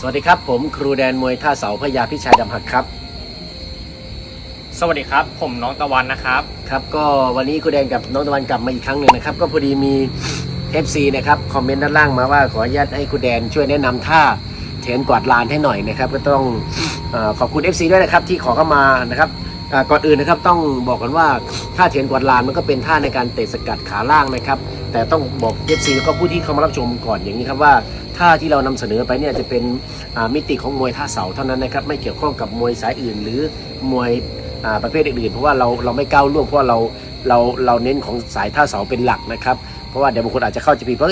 สวัสดีครับ ผมครูแดนมวยท่าเสาพญาพิชัยดำหักครับ สวัสดีครับ ผมน้องตะวันนะครับ ครับก็วันนี้ครูแดนกับน้องตะวันกลับมาอีกครั้งหนึ่งนะครับ ก็พอดีมี FC นะครับคอมเมนต์ด้านล่างมาว่าขออนุญาตให้ครูแดนช่วยแนะนำท่าเทรนกวาดลานให้หน่อยนะครับ ก็ต้องเออขอบคุณ FC ด้วยนะครับที่ขอเข้ามานะครับอ่าก่อนอื่นนะครับต้องบอกกันว่าท่าเทรนกวาดลานมันก็เป็นท่าในการเตะสกัดขาล่างนะครับ แต่ต้องบอก FC แล้วก็ผู้ที่เข้ามารับชมก่อนอย่างนี้ครับว่า ท่าที่เรานำเสนอไปเนี่ยจะเป็นมิติของมวยท่าเสาเท่านั้นนะครับไม่เกี่ยวข้องกับมวยสายอื่น หรือมวยประเภทอื่นๆเพราะว่าเราเราไม่ก้าวล่วงเพราะว่าเราเราเราเน้นของสายท่าเสาเป็นหลักนะครับ เพราะว่าเดี๋ยวบางคนอาจจะเข้าใจผิดเพราะ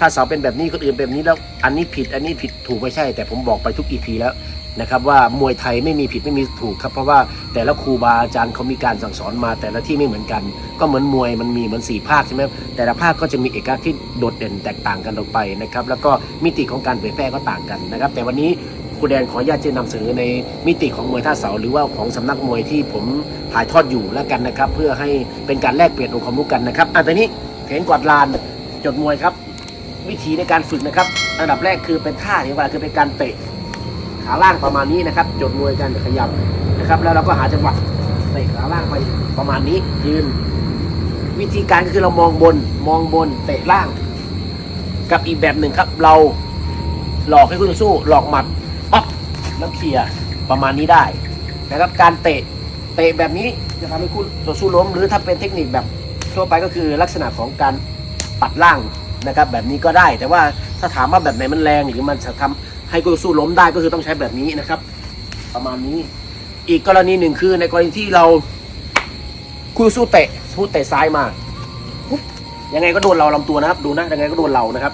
ท่าเสาเป็นแบบนี้คนอื่นแบบนี้แล้ว อันนี้ผิดอันนี้ผิดถูกไม่ใช่ แต่ผมบอกไปทุกอีพีแล้วนะครับว่ามวยไทยไม่มีผิดไม่มีถูกครับ เพราะว่าแต่ละครูบาอาจารย์เขามีการสั่งสอนมาแต่ละที่ไม่เหมือนกัน ก็เหมือนมวยมันมีเหมือนสี่ภาคใช่ไหมแต่ละภาคก็จะมีเอกลักษณ์ที่โดดเด่นแตกต่างกันออกไปนะครับแล้วก็มิติของการเผยแพร่ก็ต่างกันนะครับ แต่วันนี้ครูแดนขออนุญาตจะนำเสนอในมิติของมวยท่าเสาหรือว่าของสำนักมวยที่ผมถ่ายทอดอยู่แล้วกันนะครับ เพื่อให้เป็นการแลกเปลี่ยนองค์ความรู้กันนะครับอันนี้เห็นกวาดลานจดมวยครับ วิธีในการฝึกนะครับ อันดับแรกคือเป็นท่าที่ว่าคือเป็นการเตะขาล่างประมาณนี้นะครับ จดมวยกันขยับนะครับ แล้วเราก็หาจังหวะเตะขาล่างไปประมาณนี้ยืน วิธีการก็คือเรามองบนมองบนเตะล่าง กับอีกแบบหนึ่งครับ เราหลอกให้คู่ต่อสู้หลอกหมัดอ๊อฟแล้วเคลียร์ประมาณนี้ได้นะครับการเตะเตะแบบนี้จะทำให้คู่ต่อสู้ล้ม หรือถ้าเป็นเทคนิคแบบทั่วไปก็คือลักษณะของการปัดล่าง นะครับแบบนี้ก็ได้ แต่ว่าถ้าถามว่าแบบไหนมันแรงหรือมันจะทำให้คู่ต่อสู้ล้มได้ก็คือต้องใช้แบบนี้นะครับ ประมาณนี้ อีกกรณีหนึ่งคือในกรณีที่เราคู่สู้เตะสู้เตะซ้ายมายังไงก็โดนเราลำตัวนะครับ ดูนะยังไงก็โดนเรานะครับ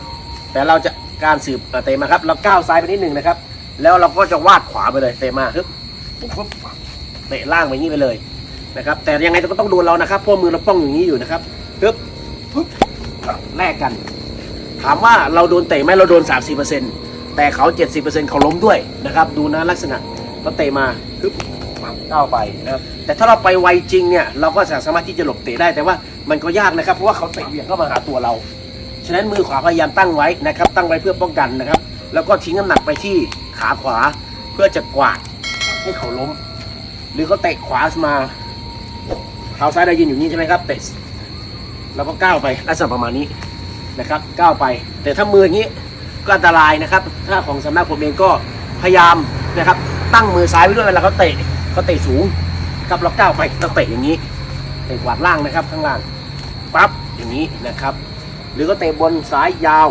แต่เราจะการสืบเตะมาครับ เราก้าวซ้ายไปนิดหนึ่งนะครับ แล้วเราก็จะวาดขวาไปเลยเตะมาฮึบปุ๊บเตะล่างไปอย่างนี้ไปเลยนะครับ แต่ยังไงก็ต้องโดนเรานะครับเพราะมือเราป้องอย่างนี้อยู่นะครับฮึบปุ๊บแลกกัน ถามว่าเราโดนเตะไหมเราโดน 30%แต่เขา 70%เขาล้มด้วยนะครับ ดูนะลักษณะเราเตะมาฮึบก้าวไปนะครับแต่ถ้าเราไปไวจริงเนี่ยเราก็สามารถที่จะหลบเตะได้แต่ว่ามันก็ยากนะครับ เพราะว่าเขาเตะเบี่ยงเข้ามาหาตัวเรา ฉะนั้นมือขวาพยายามตั้งไว้นะครับ ตั้งไว้เพื่อป้องกันนะครับ แล้วก็ทิ้งน้ำหนักไปที่ขาขวาเพื่อจะกวาดให้เขาล้ม หรือเขาเตะขวามาเท้าซ้ายได้ยืนอยู่นี่ใช่ไหมครับเตะแล้วก็ก้าวไปลักษณะประมาณนี้ นะครับก้าวไป แต่ถ้ามืออย่างนี้ก็อันตรายนะครับถ้าของสำนักผมเองก็พยายามนะครับตั้งมือซ้ายไว้ด้วยเวลาเขาเตะเขาเตะสูงครับเราก้าวไปเราเตะอย่างนี้เตะกวาดล่างนะครับข้างล่างปั๊บอย่างนี้นะครับ หรือก็เตะบนซ้ายยาว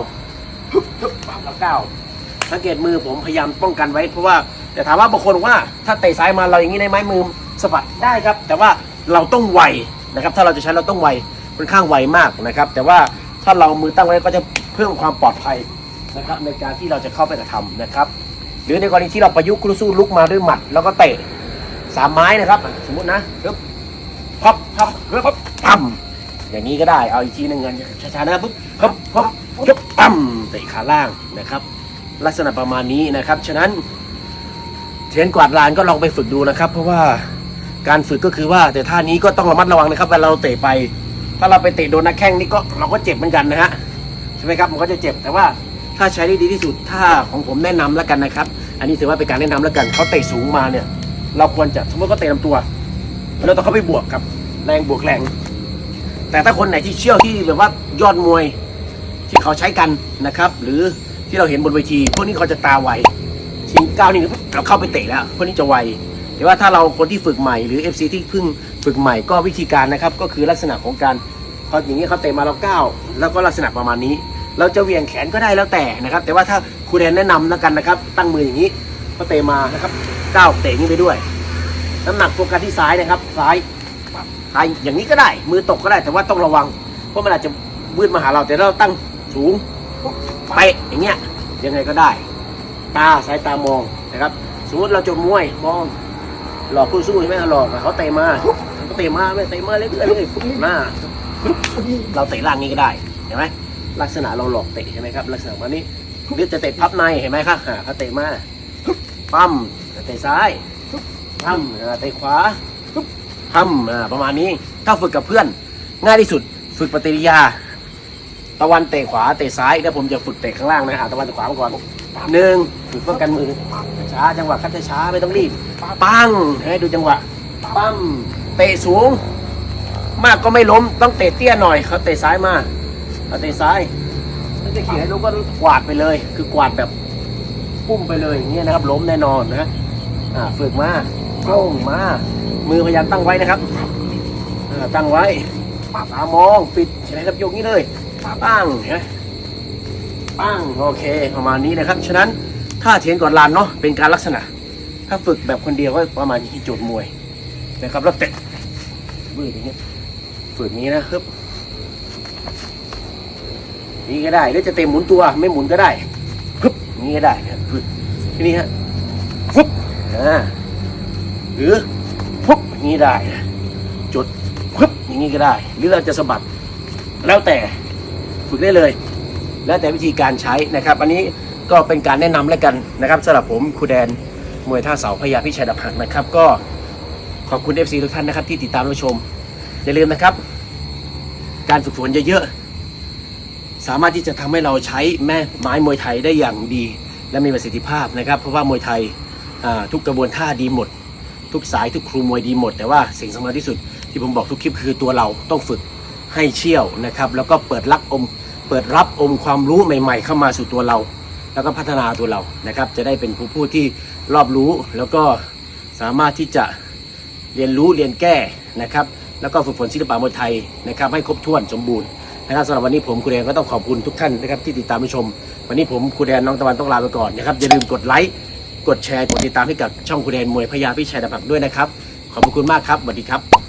ฮึบฮึบปั๊บแล้วก้าวสังเกตมือผมพยายามป้องกันไว้เพราะว่าแต่ถามว่าบางคนว่าถ้าเตะซ้ายมาเราอย่างนี้ได้ไหมมือสะบัดได้ครับ แต่ว่าเราต้องไวนะครับ ถ้าเราจะใช้เราต้องไวค่อนข้างไวมากนะครับ แต่ว่า ถ้าเรามือตั้งไว้ก็จะเพิ่มความปลอดภัยนะครับในการที่เราจะเข้าไปกระทำนะครับหรือในกรณีที่เราประยุกต์ครูสู้ลุกมาด้วยหมัดแล้วก็เตะสามไม้นะครับ สมมตินะปึ๊บพับพับปึ๊บพับปั๊มอย่างนี้ก็ได้เอาอีกทีหนึ่งกันช้าๆนะปุ๊บปั๊บปั๊บปุ๊บปั๊มเตะขาล่างนะครับ ลักษณะประมาณนี้นะครับ ฉะนั้นเทรนกวาดลานก็ลองไปฝึกดูนะครับ เพราะว่าการฝึกก็คือว่าแต่ท่านี้ก็ต้องระมัดระวังนะครับเวลาเราเตะไป ถ้าเราไปเตะโดนนักแข้งนี่ก็เราก็เจ็บเหมือนกันนะฮะใช่ไหมครับมันก็จะเจ็บแต่ว่าถ้าใช้ได้ดีที่สุดถ้าของผมแนะนำแล้วกันนะครับ อันนี้ถือว่าเป็นการแนะนำแล้วกันเขาเตะสูงมาเนี่ย เราควรจะสมมติเขาเตะลำตัวเราต้องเข้าไปบวกกับแรงบวกแรง แต่ถ้าคนไหนที่เชี่ยวที่แบบว่ายอดมวยที่เขาใช้กันนะครับ หรือที่เราเห็นบนเวทีพวกนี้เขาจะตาไวชิงก้าวนี่เราเข้าไปเตะแล้วพวกนี้จะไว แต่ว่าถ้าเราคนที่ฝึกใหม่หรือ FC ที่เพิ่งฝึกใหม่ก็วิธีการนะครับ ก็คือลักษณะของการเขาอย่างนี้เขาเตะมาเราก้าวแล้วก็ลักษณะประมาณนี้ เราจะเวียงแขนก็ได้แล้วแต่นะครับ แต่ว่าถ้าครูแดนแนะนำแล้วกันนะครับ ตั้งมืออย่างนี้ก็เตะมานะครับก้าวเตะอย่างนี้ไปด้วยน้ำหนักโฟกัสที่ซ้ายนะครับ ซ้ายซ้ายอย่างนี้ก็ได้ มือตกก็ได้แต่ว่าต้องระวัง เพราะมันอาจจะวืดมาหาเราแต่เราตั้งสูงไปอย่างเงี้ยยังไงก็ได้ ตาสายตามองนะครับ สมมติเราจะมวยมอง หลอกคู่สู้ใช่ไหมหลอกเขาเตะมาเขาเตะมาไม่เตะมาเรื่อยๆเลยหน้าเราเตะล่างนี้ก็ได้เห็นไหมลักษณะเราหลอกเตะใช่ไหมครับ ลักษณะวันนี้หรือจะเตะพับในเห็นไหมครับเขาเตะมาปั้มเตะซ้ายปั้มเตะขวาทำประมาณนี้ถ้าฝึกกับเพื่อน ง่ายที่สุดฝึกปฏิกิริยา ตะวันเตะขวาเตะซ้ายแล้วผมจะฝึกเตะข้างล่างนะหาตะวันเตะขวามาก่อน หนึ่งฝึกป้องกันมือช้าจังหวะคัดช้าไม่ต้องรีบปังให้ดูจังหวะปั้มเตะสูง มากก็ไม่ล้มต้องเตะเตี้ยหน่อยเขาเตะซ้ายมาเขาเตะซ้ายถ้าจะขี่ให้ล้มก็กวาดไปเลย คือกวาดแบบปุ้มไปเลยอย่างเงี้ยนะครับ ล้มแน่นอนนะอ่าฝึกมาโก้งมามือพยายามตั้งไว้นะครับตั้งไว้ตามองปิดใช่ไหมครับยกนี้เลยปั้งเห็นไหม ปั้งโอเค ประมาณนี้นะครับ ฉะนั้นถ้าเทียนก่อนลานเนาะเป็นการลักษณะ ถ้าฝึกแบบคนเดียวก็ประมาณนี้โจทย์มวยนะครับแล้วเตะมืออย่างเงี้ยฝึกนี้นะครับนี่ก็ได้หรือจะเตะหมุนตัวไม่หมุนก็ได้ปึ๊บนี่ก็ได้นะครับฝึกทีนี้ฮะฟึบอ่าหรือปุ๊บนี้ได้นะจดปึ๊บอย่างนี้ก็ได้ หรือเราจะสะบัดแล้วแต่ฝึกได้เลย แล้วแต่วิธีการใช้นะครับ อันนี้ก็เป็นการแนะนำแล้วกันนะครับสำหรับผมครูแดนมวยท่าเสาพญาพิชัยดาบหักนะครับ ก็ขอบคุณ FC ทุกท่านนะครับที่ติดตามรับชมอย่าลืมนะครับ การฝึกฝนเยอะๆสามารถที่จะทำให้เราใช้แม่ไม้มวยไทยได้อย่างดี และมีประสิทธิภาพนะครับ เพราะว่ามวยไทยทุกกระบวนท่าดีหมด ทุกสายทุกครูมวยดีหมด แต่ว่าสิ่งสำคัญที่สุดที่ผมบอกทุกคลิปคือตัวเราต้องฝึกให้เชี่ยวนะครับ แล้วก็เปิดรับอม เปิดรับอมความรู้ใหม่ ๆ เข้ามาสู่ตัวเรา แล้วก็พัฒนาตัวเรานะครับ จะได้เป็นผู้พูดที่รอบรู้แล้วก็สามารถที่จะเรียนรู้เรียนแก้นะครับ แล้วก็ฝึกฝนศิลปะมวยไทยนะครับ ให้ครบถ้วนสมบูรณ์นะครับสำหรับวันนี้ผมครูแดนก็ต้องขอบคุณทุกท่านนะครับที่ติดตามชม วันนี้ผมครูแดนน้องตะวันต้องลาไปก่อนนะครับอย่าลืมกดไลค์กดแชร์กดติดตามให้กับช่องครูแดนมวยพญาพิชัยดาบักด้วยนะครับ ขอบคุณมากครับสวัสดีครับ